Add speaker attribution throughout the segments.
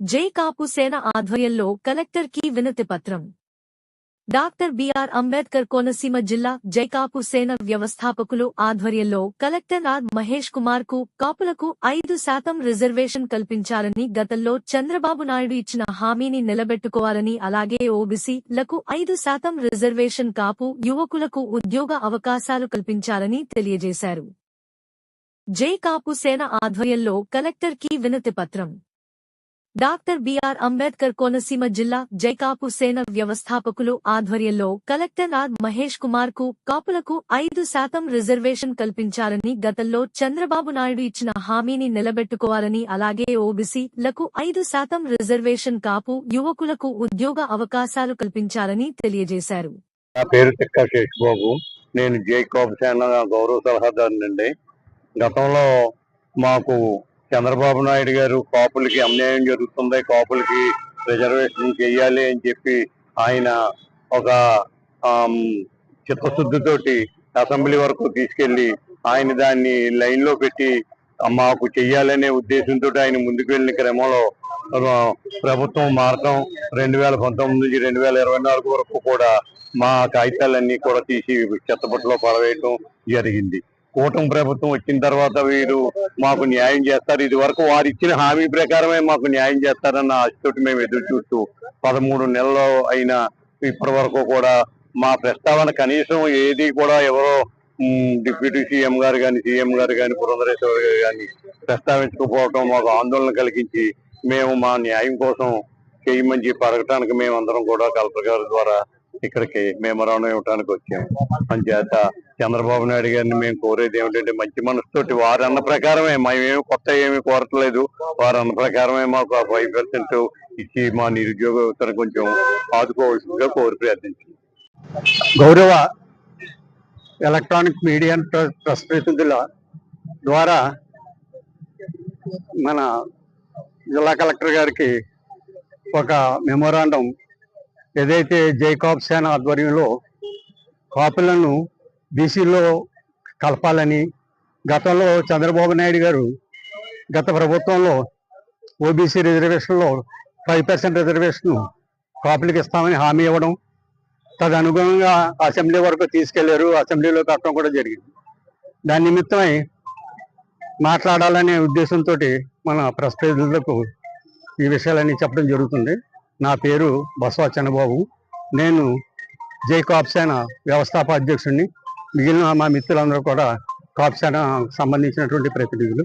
Speaker 1: జై కాపు సేన ఆధ్వర్యంలో కలెక్టర్కి వినతి పత్రం. డాక్టర్ బిఆర్ అంబేద్కర్ కోనసీమ జిల్లా జైకాపు సేన వ్యవస్థాపకులు ఆధ్వర్యంలో కలెక్టర్ ఆర్. మహేష్ కుమార్కు కాపులకు ఐదు శాతం రిజర్వేషన్ కల్పించాలని గతంలో చంద్రబాబు నాయుడు ఇచ్చిన హామీని నిలబెట్టుకోవాలని అలాగే ఓబీసీలకు ఐదు శాతం రిజర్వేషన్ కాపు యువకులకు ఉద్యోగ అవకాశాలు కల్పించాలని తెలియజేశారు. జై కాపు సేన ఆధ్వర్యంలో కలెక్టర్కి వినతి పత్రం. డాక్టర్ బిఆర్ అంబేద్కర్ కోనసీమ జిల్లా జైకాపు సేన వ్యవస్థాపకులు ఆధ్వర్యంలో కలెక్టర్ ఆర్. మహేష్ కుమార్కు కాపులకు ఐదు శాతం రిజర్వేషన్ కల్పించాలని గతంలో చంద్రబాబు నాయుడు ఇచ్చిన హామీని నిలబెట్టుకోవాలని అలాగే ఓబీసీలకు ఐదు శాతం రిజర్వేషన్ కాపు యువకులకు ఉద్యోగ అవకాశాలు కల్పించాలని తెలియజేశారు.
Speaker 2: నా పేరు తిక్క శేషబాబు నేను జైకాపు సేన గౌరవ సలహాదారునండి. గతంలో మాకు చంద్రబాబు నాయుడు గారు కాపులకి అన్యాయం జరుగుతుంది కాపులకి రిజర్వేషన్ చేయాలి అని చెప్పి ఆయన ఒక చిత్తశుద్ధితోటి అసెంబ్లీ వరకు తీసుకెళ్ళి ఆయన దాన్ని లైన్లో పెట్టి మాకు చెయ్యాలనే ఉద్దేశంతో ఆయన ముందుకు వెళ్ళిన క్రమంలో ప్రభుత్వం మార్గం రెండు వేల పంతొమ్మిది నుంచి రెండు వేల ఇరవై నాలుగు వరకు కూడా మా కాగితాలన్నీ కూడా తీసి చెత్తబుట్టలో పడవేయటం జరిగింది. కూటమి ప్రభుత్వం వచ్చిన తర్వాత వీరు మాకు న్యాయం చేస్తారు. ఇది వరకు వారు ఇచ్చిన హామీ ప్రకారమే మాకు న్యాయం చేస్తారన్న ఆశతోటి మేము ఎదురు చూస్తూ పదమూడు నెలలు అయినా ఇప్పటి వరకు కూడా మా ప్రస్తావన కనీసం ఏది కూడా ఎవరో డిప్యూటీ సీఎం గారు కానీ సీఎం గారు కానీ పురంధరేశ్వర గారు కానీ ప్రస్తావించకపోవటం మాకు ఆందోళన కలిగించి మేము మా న్యాయం కోసం చేయమని చెప్పి అడగటానికి మేము అందరం కూడా కలెక్టర్ గారి ద్వారా ఇక్కడికి మెమరాండం ఇవ్వడానికి వచ్చాము అంచేత చంద్రబాబు నాయుడు గారిని మేము కోరేది ఏమిటంటే మంచి మనసుతోటి వారు అన్న ప్రకారమే మేమేమి కొత్త ఏమి కోరట్లేదు. వారు అన్న ప్రకారమే మాకు ఫైవ్ పర్సెంట్ ఇచ్చి మా నిరుద్యోగ యువతను కొంచెం ఆదుకోవాల్సిందిగా కోరి ప్రార్థించింది
Speaker 3: గౌరవ ఎలక్ట్రానిక్ మీడియా ప్రతినిధుల ద్వారా మన జిల్లా కలెక్టర్ గారికి ఒక మెమోరాండం ఏదైతే జైకాబ్ సేన ఆధ్వర్యంలో కాపులను బీసీలో కలపాలని గతంలో చంద్రబాబు నాయుడు గారు గత ప్రభుత్వంలో ఓబీసీ రిజర్వేషన్లో ఫైవ్ పర్సెంట్ రిజర్వేషన్ కాపులకు ఇస్తామని హామీ ఇవ్వడం తదనుగుణంగా అసెంబ్లీ వరకు తీసుకెళ్ళారు. అసెంబ్లీలో కట్టడం కూడా జరిగింది. దాని నిమిత్తమై మాట్లాడాలనే ఉద్దేశంతో మన ప్రెస్ ఈ విషయాలన్నీ చెప్పడం జరుగుతుంది. నా పేరు బసవ చంద్రబాబు. నేను జై కాప్సేన వ్యవస్థాపక అధ్యక్షుడిని. మిగిలిన మా మిత్రులందరూ కూడా కాప్సేన సంబంధించినటువంటి ప్రతినిధులు.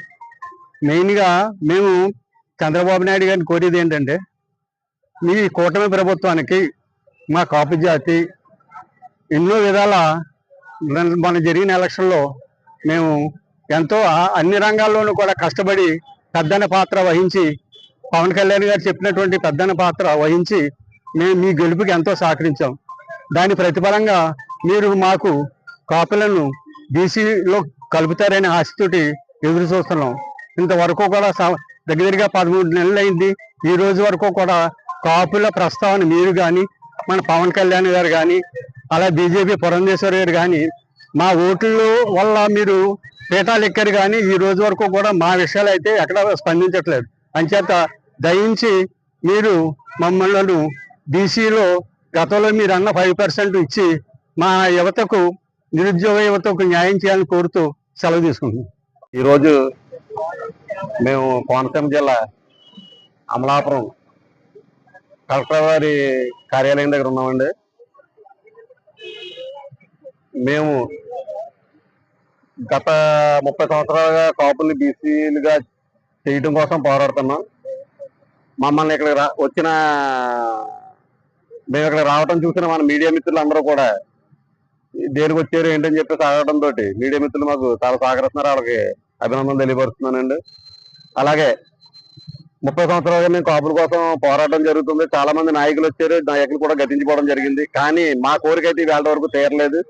Speaker 3: మెయిన్గా మేము చంద్రబాబు నాయుడు గారిని కోరేది ఏంటంటే మీ కూటమి ప్రభుత్వానికి మా కాపు జాతి ఎన్నో విధాల మన- జరిగిన ఎలక్షన్లో మేము ఎంతో అన్ని రంగాల్లోనూ కూడా కష్టపడి పెద్దన పాత్ర వహించి పవన్ కళ్యాణ్ గారు చెప్పినటువంటి పెద్దన పాత్ర వహించి మేము మీ గెలుపుకి ఎంతో సహకరించాం. దాని ప్రతిఫలంగా మీరు మాకు కాపులను బీసీలో కలుపుతారనే ఆశతోటి ఎదురు చూస్తున్నాం. ఇంతవరకు కూడా దగ్గరగా పదమూడు నెలలు అయింది. ఈ రోజు వరకు కూడా కాపుల ప్రస్తావన మీరు కానీ మన పవన్ కళ్యాణ్ గారు కానీ అలా బీజేపీ పురంధేశ్వరి గారు కానీ మా ఓట్ల వల్ల మీరు పీఠాలు ఎక్కారు కానీ ఈ రోజు వరకు కూడా మా విషయాలు అయితే ఎక్కడ స్పందించట్లేదు. అంచేత దయించి మీరు మమ్మల్ని బీసీలో గతంలో మీరు అన్న ఫైవ్ పర్సెంట్ ఇచ్చి మా యువతకు నిరుద్యోగ యువతకు న్యాయం చేయాలని కోరుతూ సెలవు తీసుకుంటున్నాం.
Speaker 2: ఈరోజు మేము కోనసీమ జిల్లా అమలాపురం కలెక్టర్ వారి కార్యాలయం దగ్గర ఉన్నామండి. మేము గత ముప్పై సంవత్సరాలుగా కాపుల్ని బీసీలుగా చేయడం కోసం పోరాడుతున్నాం. మమ్మల్ని ఇక్కడ రా వచ్చిన మేము ఇక్కడ రావటం చూసిన మన మీడియా మిత్రులు అందరూ కూడా దేనికి వచ్చారు ఏంటని చెప్పి సాగడం తోటి మీడియా మిత్రులు మాకు చాలా సహకరిస్తున్నారు వాళ్ళకి అభినందన తెలియపరుస్తున్నానండి. అలాగే ముప్పై సంవత్సరాలుగా మేము కాపుల కోసం పోరాటం జరుగుతుంది. చాలా మంది నాయకులు వచ్చారు నాయకులు కూడా గతించిపోవడం జరిగింది. కానీ మా కోరిక అయితే వేళ వరకు తీరలేదు.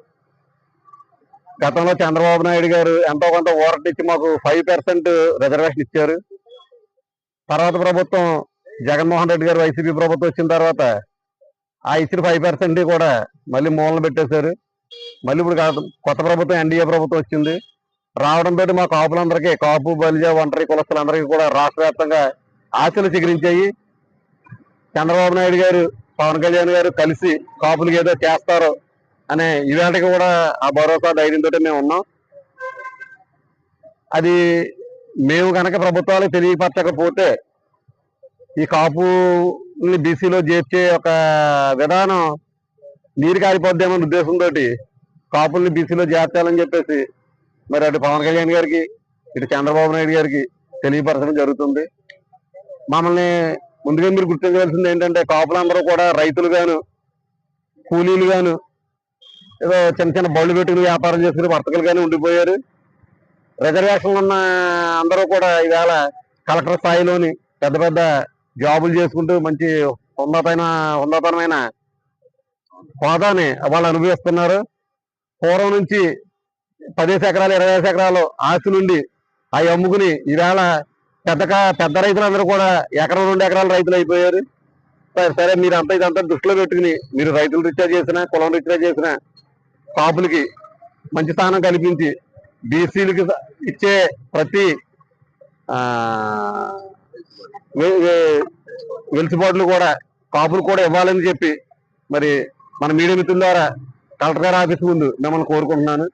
Speaker 2: గతంలో చంద్రబాబు నాయుడు గారు ఎంతో కొంత ఓరటిచ్చి మాకు ఫైవ్ పర్సెంట్ రిజర్వేషన్ ఇచ్చారు. తర్వాత ప్రభుత్వం జగన్మోహన్ రెడ్డి గారు వైసీపీ ప్రభుత్వం వచ్చిన తర్వాత ఆ ఇచ్చిన ఫైవ్ పర్సెంట్ కూడా మళ్ళీ మూలన పెట్టేశారు. మళ్ళీ ఇప్పుడు కాదు- కొత్త ప్రభుత్వం ఎన్డీఏ ప్రభుత్వం వచ్చింది. రావడంతో మా కాపులందరికీ కాపు బలిజ ఒంటరి కులస్తులందరికీ కూడా రాష్ట్ర వ్యాప్తంగా ఆశలు చిగురించాయి.
Speaker 4: చంద్రబాబు నాయుడు గారు పవన్ కళ్యాణ్ గారు కలిసి కాపులకి ఏదో చేస్తారు అనే ఇవాళకి కూడా ఆ భరోసా ధైర్యంతో మేము ఉన్నాం. అది మేము కనుక ప్రభుత్వాలు తెలియపరచకపోతే ఈ కాపు బీసీలో చేర్చే ఒక విధానం నీరు కారిపోద్దేమో ఉద్దేశంతో కాపుల్ని బీసీలో చేర్చాలని చెప్పేసి మరి అటు పవన్ కళ్యాణ్ గారికి ఇటు చంద్రబాబు నాయుడు గారికి తెలియపరచడం జరుగుతుంది. మమ్మల్ని ముందుగా మీరు గుర్తించవలసింది ఏంటంటే కాపులందరూ కూడా రైతులు గాను కూలీలు గాను ఏదో చిన్న చిన్న బళ్ళు పెట్టుకుని వ్యాపారం చేసుకుని వర్తకులు కానీ ఉండిపోయారు. రిజర్వేషన్లు ఉన్న అందరూ కూడా ఈవేళ కలెక్టర్ స్థాయిలోని పెద్ద పెద్ద జాబులు చేసుకుంటూ మంచి ఉన్నతమైన ఉన్నతమైన హోదాని వాళ్ళు అనుభవిస్తున్నారు. పూర్వం నుంచి పదేసి ఎకరాలు ఇరవై ఎకరాలు ఆస్తి నుండి అవి అమ్ముకుని ఈవేళ పెద్ద పెద్ద రైతులందరూ కూడా ఎకరం రెండు ఎకరాల రైతులు అయిపోయారు. సరే సరే మీరు అంతా ఇదంతా దృష్టిలో పెట్టుకుని మీరు రైతులు రీఛార్జ్ చేసిన కులం రీఛార్జ్ చేసిన కాపులకి మంచి స్థానం కల్పించి బీసీలకి ఇచ్చే ప్రతి వెలుసుబాట్లు కూడా కాపులు కూడా ఇవ్వాలని చెప్పి మరి మన మీడియా మిత్రుల ద్వారా కలెక్టర్ గారి ఆఫీస్ ముందు మిమ్మల్ని కోరుకుంటున్నాను.